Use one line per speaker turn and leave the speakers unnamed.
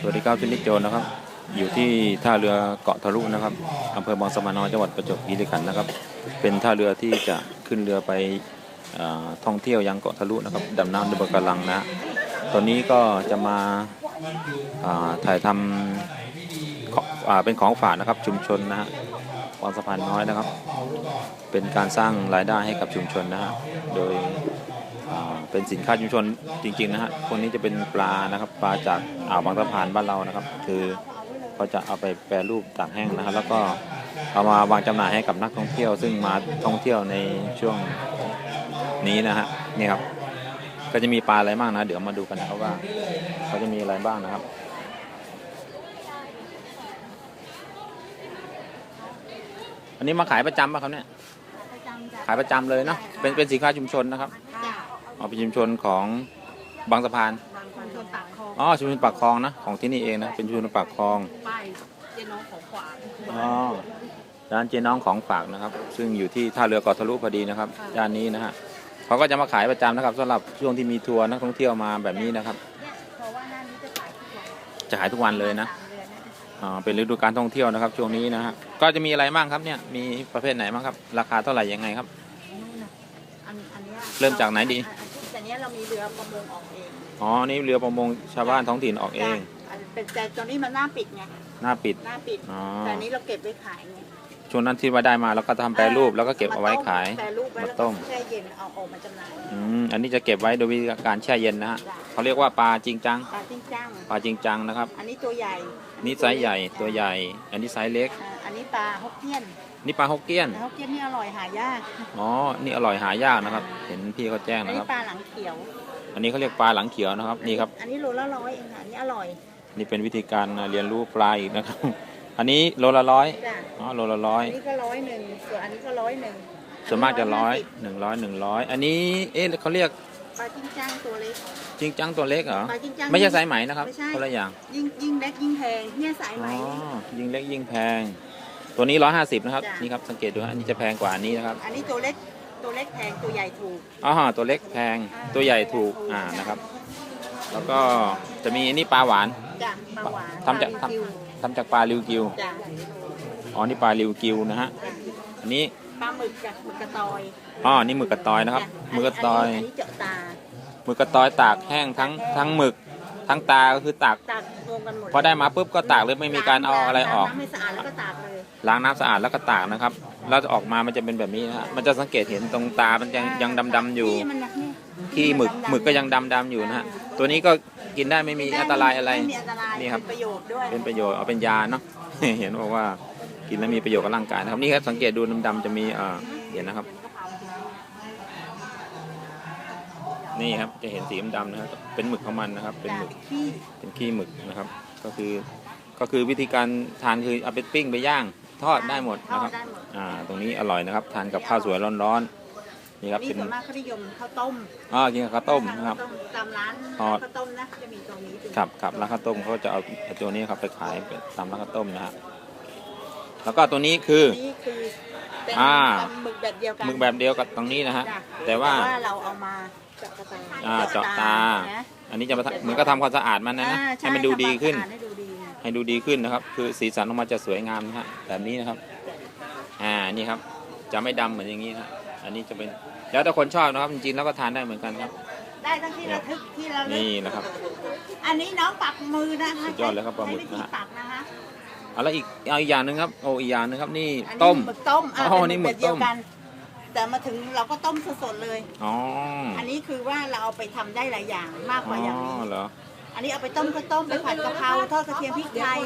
สวัสดีครับฟินิจโจนนะครับ อยู่ที่ท่าเรือเกาะทะลุนะครับอำเภอบางสะพานน้อยจังหวัดประจวบคีรีขันธ์นะครับ เป็นท่าเรือที่จะขึ้นเรือไปอท่องเที่ยวยังเกาะทะลุนะครับดำน้ำในบกำลังนะ ตอนนี้ก็จะมาถ่ายทำเป็นของฝากนะครับชุมชนนะฮะบางสะพานน้อยนะครับ เป็นการสร้างรายได้ให้กับชุมชนนะฮะโดย เป็นสินค้าชุมชนจริงๆนะฮะพวกนี้จะเป็นปลานะครับ ปลาจากอ่าวบางสะพานบ้านเรานะครับ คือเขาจะเอาไปแปรรูปตากแห้งนะครับ แล้วก็เอามาวางจำหน่ายให้กับนักท่องเที่ยว ซึ่งมาท่องเที่ยวในช่วงนี้นะฮะนี่ครับ ก็จะมีปลาอะไรบ้างนะ เดี๋ยวมาดูกันนะครับว่าเขาจะมีอะไรบ้างนะครับอันนี้มาขายประจำป่ะครับเนี่ย
ประจำจ้ะ
ขายประจำเลยเนาะเป็นเป็นสินค้าชุมชนนะครับ
จ้ะ
อ๋อเป็นชุมชนของบางสะพาน
บางคนโดนปากคอ
อ๋อชุมชนปากคลองนะของที่นี่เองนะเป็นชุมชนปากคลอง
ป้ายเจน้องของขวาง
อ๋อร้านเจ๊น้องของฝากนะครับ ซึ่งอยู่ที่ท่าเรือเกาะทะลุพอดีนะครับย่านนี้นะฮะเขาก็จะมาขายประจำนะครับสำหรับช่วงที่มีทัวร์นักท่องเที่ยวมาแบบนี้นะครับ
เนี่ยเพราะว่าหน้านี้จะขายทุกวัน
จะขายทุกวันเลยนะ
สามดือเย
อ๋อเป็นฤดูการท่องเที่ยวนะครับ ช่วงนี้นะฮะก็จะมีอะไรบ้างครับเนี่ยมีประเภทไหนบ้างครับ ราคาเท่าไหร่ยังไงครับ
นู่นน่ะอันอันเนี้ย
เริ่มจากไหนดี
อัแต่เนี้ยเรามีเรือประมงออกเอง
อ๋อนี่เรือประมงชาวบ้านท้องถิ่นออกเอง
จ้ะอันเป็นแต่ตอนนี้มันหน้าปิดไง
หน้าปิด
หน้าปิด
อ๋อ
แต่อันนี้เราเก็บไว้ขายไง
ช่วงนั้นที่ว่าได้มาแล้วก็ทำแปรรูปแล้วก็เก็บเอาไว้ขาย
แปรรูปไว้
มา
แล้ว
ต้
ก็
ม
แช่เย็นเอาออกมาจำหน่าย
อืมอันนี้จะเก็บไว้โดยวิธีการแช่เย็นนะฮะ
จ้ะ
เขาเรียกว่าปลาจริงจัง
ปลาจิ้งจ้าง
ปลาจริงจังนะครับ
อันนี้ตัวใหญ่
นี่ไซส์ใหญ่ตัวใหญ่ อันนี้ไซส์เล็ก
อ่าอันนี้ปลาฮกเกี้ยน
นี่ปลาฮกเกี้ยน
ปลาฮกเกี้ยนนี่อร่อยหายาก
อ๋อ นี่อร่อยหายากนะครับ เห็นพี่เขาแจ้ง
อัน
นะ
นี้
ครับ
ปลาหลังเขียว
อันนี้เขาเรียกปลาหลังเขียวนะครับ นี่ครับ
อันนี้โลละร้อยเองค่ะอันนี้อร่อย
นี่เป็นวิธีการเรียนรู้ปลาอีกนะครับ อันนี้โลละร้อย
จ้ะ
อ๋อ โลละร้อ
อั
ย
นนี้ก็ร้อยหนึ่งส่วนอันนี้ก็ร้อยหนึ่ง
ส่วนมากจะร้อยหนึ่งร้อยหนึ่งร้อยอันนี้ เอ๊ะเขาเรียก
ปลาจิ้งจ้างตัวเล็ก
จริงจังตัวเล็กเหรอ
ปลาจิ้งจ้าง
ไม่ใช่สายไหมนะครับ
ไม่ใช่
คนละอย่าง
ยิ่งยิ่งเล็กยิ่งแพงเนี่ยสายไหม
อ๋อยิ่งเล็กยิ่งแพง ตัวนี้ร้อยห้าสิบนะครับ
จ้ะ
นี่ครับสังเกตดูฮะอันนี้จะแพงกว่าอันนี้นะครับ
อันนี้ตัวเล็กตัวเล็กแพงตัวใหญ่ถูก
อ๋อตัวเล็กแพงตัวใหญ่ถูกอ่านะครับ แล้วก็จะมีอันนี้ปลาหวาน
จ้ะปลาหวาน
ทำจาก
ปลริว
ทำจากปลาริวกิว
จ้ะ
อ๋อนี่ปลาริวกิวนะฮะอันนี้
ปลาหมึกจ้ะหมึกกระตอย
อ๋อนี่หมึกกระตอยนะครับ
จ้
หมึกกระตอย
อันนี้เจาะตา
หมึกกระตอยตากแห้งทั้งทั้งหมึก ทั้งตาก็คือตาก
ตากรวมกันหมด
พอได้มาปุ๊บก็ตากเลยไม่มีการเอาอะไรออก
ล้างน้ำให้สะอาดแล้วก็ตากเลย
ล้างน้ำสะอาดแล้วก็ตากนะครับ แล้วจะออกมามันจะเป็นแบบนี้นะฮะมันจะสังเกตเห็นตรงตา มันยังยังดำๆอยู่
ขี้มันนะเนี่ย
ขี้หมึกหมึกก็ยังดำๆอยู่นะฮะ ตัวนี้ก็กินได้ไม่มีอันตรายอะไร
ไม่มีอันตราย
นี่ครับ
เป็นประโยชน์ด้วย
เป็นประโยชน์เอาเป็นยาเนาะ เห็นบอกว่ากินแล้วมีประโยชน์กับร่างกายนะครับ นี่ครับสังเกตดูดำๆจะมีเอ่อเห็นนะครับ นี่ครับจะเห็นสีดำๆนะครับ เป็นหมึกของมันนะครับ เป็น
จ้ะ
หมึก
ขี้
เป็นขี้หมึกนะครับ ก็คือก็คือวิธีการทานคือเอาไปปิ้งไปย่างทอดได้หมด
ทอ
นะครับ
ได้หมด
อ่าตรงนี้อร่อยนะครับ ทานกับข้าวสวยร้อนๆนี่ครับ
นี่
เป็น
ส่วนมากเขานิยมข้าวต้ม
อ๋อกินกับข้าวต้มนะครับ
ข้าวต้มตามร้าน
ทอด
ข้าวต้มนะจะมีตรงนี้
ครับครับร้านข้าวต้มเขาจะเอาไอ้ตัวนี้ครับไปขายเป็นตามร้านข้าวต้มนะฮะแล้วก็ตัวนี้คือ
นี่คือเป็น
อ่า
หมึกแบบเดียวกัน
หมึกแบบเดียวกับตรงนี้นะฮะ
จ้ะ
แต่ว่า
เราเอามา เจาะกระตา
อ่าเจาะตา
นะ
อันนี้จะมาทำเหมือนก็ทำความสะอาดมันนะนะ
อ่า
ให้มันดูดีขึ้น
ทำความสะอาให้ดูดีนะ
ให้ดูดีขึ้นนะครับ คือสีสันออกมาจะสวยงามนะฮะแบบนี้นะครับ อ่านี่ครับ จะไม่ดำเหมือนอย่างนี้นะฮะอันนี้จะเป็นแล้วแต่คนชอบนะครับจริงๆแล้วก็ทานได้เหมือนกันครับ
ได้ทั้งที่ระทึกที่ระลึก
นี่นะครับ
อันนี้น้องปักมือนะคะ
สุดยอดเลยครับปลาหมึก
ใช้วิ
นะ
ธี
ฮะ
ปักนะคะ
เอาแล้วอีกเอาอีกอย่างหนึ่งครับโอ้อีกอย่างหนึงครับนี่
อันนี้
ต้ม
หมึกต้มอะ
อ๋อ
เป็น
นี่
ห
หมึ
มึ
ก
กแบบเดีย
ต้
ว
ม
กัน แต่มาถึงเราก็ต้มสดๆเลย
อ๋อ
ไปทำได้หลายอย่างมากก
อ๋
ว่าอย่าง
อ
นี้
เหรอ
อันนี้เอาไปต้มก็ต้มไปผัดกะเพราทอดกระเทียมพริกไทย